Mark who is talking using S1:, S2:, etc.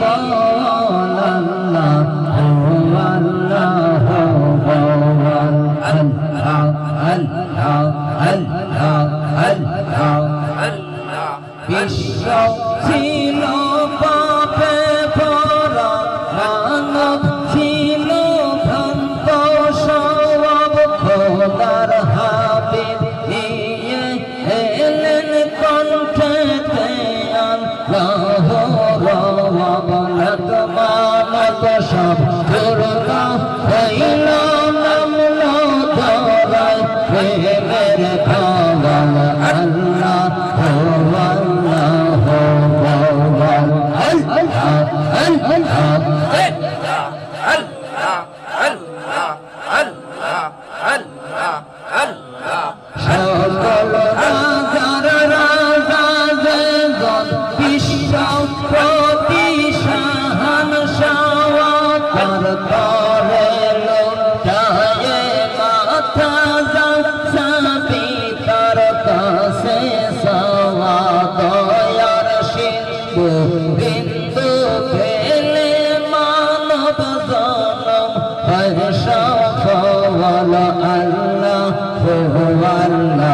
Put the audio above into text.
S1: Allah বিশ্ব ছিল পাপে ভরা মানব ছিল ভ্রান্ত সব খোদার হাবিব। নিয়ে এলেন কণ্ঠেতে আল্লাহ রওয়াবনত মানত। সব দুর্গা হইল নামলো ধরায়। প্রেমের আল্লাহ বলো আল্লাহ আল্লাহ